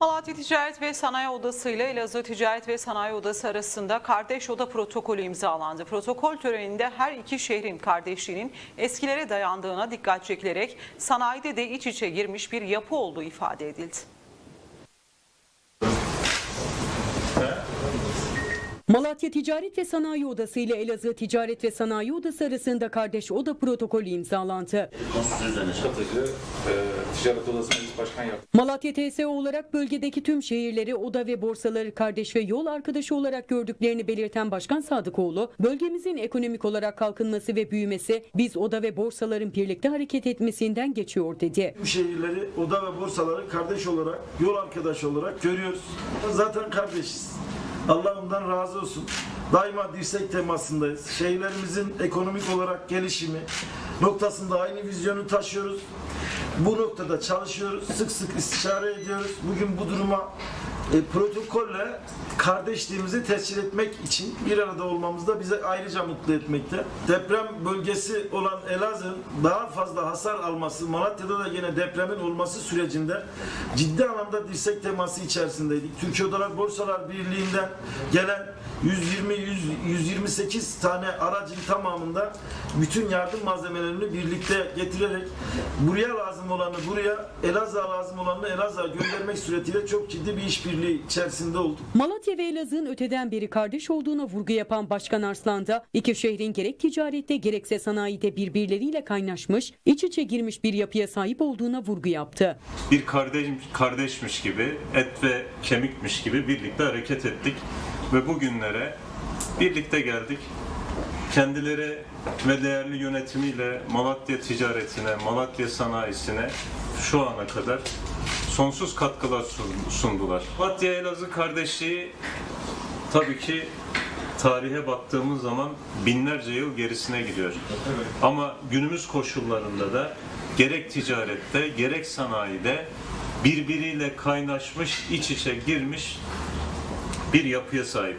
Malatya Ticaret ve Sanayi Odası ile Elazığ Ticaret ve Sanayi Odası arasında kardeş oda protokolü imzalandı. Protokol töreninde her iki şehrin kardeşliğinin eskilere dayandığına dikkat çekilerek sanayide de iç içe girmiş bir yapı olduğu ifade edildi. Malatya Ticaret ve Sanayi Odası ile Elazığ Ticaret ve Sanayi Odası arasında kardeş oda protokolü imzalandı. Malatya TSO olarak bölgedeki tüm şehirleri oda ve borsaları kardeş ve yol arkadaşı olarak gördüklerini belirten Başkan Sadıkoğlu, bölgemizin ekonomik olarak kalkınması ve büyümesi biz oda ve borsaların birlikte hareket etmesinden geçiyor dedi. Bu şehirleri, oda ve borsaları kardeş olarak, yol arkadaşı olarak görüyoruz. Zaten kardeşiz. Allah ondan razı olsun. Daima dirsek temasındayız. Şehirlerimizin ekonomik olarak gelişimi noktasında aynı vizyonu taşıyoruz. Bu noktada çalışıyoruz. Sık sık istişare ediyoruz. Bugün bu duruma e, protokolle kardeşliğimizi tescil etmek için bir arada olmamız da bize ayrıca mutlu etmekte. Deprem bölgesi olan Elazığ'ın daha fazla hasar alması, Malatya'da da yine depremin olması sürecinde ciddi anlamda dirsek teması içerisindeydik. Türkiye Odalar Borsalar Birliği'nden gelen 120 100, 128 tane aracın tamamında bütün yardım malzemelerini birlikte getirerek buraya lazım olanı buraya, Elazığ'a lazım olanı Elazığ'a göndermek suretiyle çok ciddi bir işbirliği içerisinde olduk. Malatya ve Elazığ'ın öteden beri kardeş olduğuna vurgu yapan Başkan Arslan da iki şehrin gerek ticarette gerekse sanayide birbirleriyle kaynaşmış, iç içe girmiş bir yapıya sahip olduğuna vurgu yaptı. bir kardeş kardeşmiş gibi, et ve kemikmiş gibi birlikte hareket ettik ve bugünlere birlikte geldik. Kendileri ve değerli yönetimiyle Malatya ticaretine, Malatya sanayisine şu ana kadar sonsuz katkılar sun- sundular. Malatya Elazığ kardeşliği tabii ki tarihe baktığımız zaman binlerce yıl gerisine gidiyor. Ama günümüz koşullarında da gerek ticarette gerek sanayide birbiriyle kaynaşmış, iç içe girmiş bir yapıya sahip.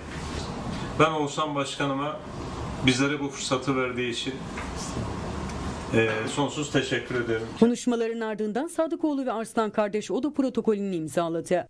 Ben olsam başkanıma bizlere bu fırsatı verdiği için eee, sonsuz teşekkür ederim. Konuşmaların ardından Sadıkoğlu ve Arslan kardeş oda protokolünü imzaladı.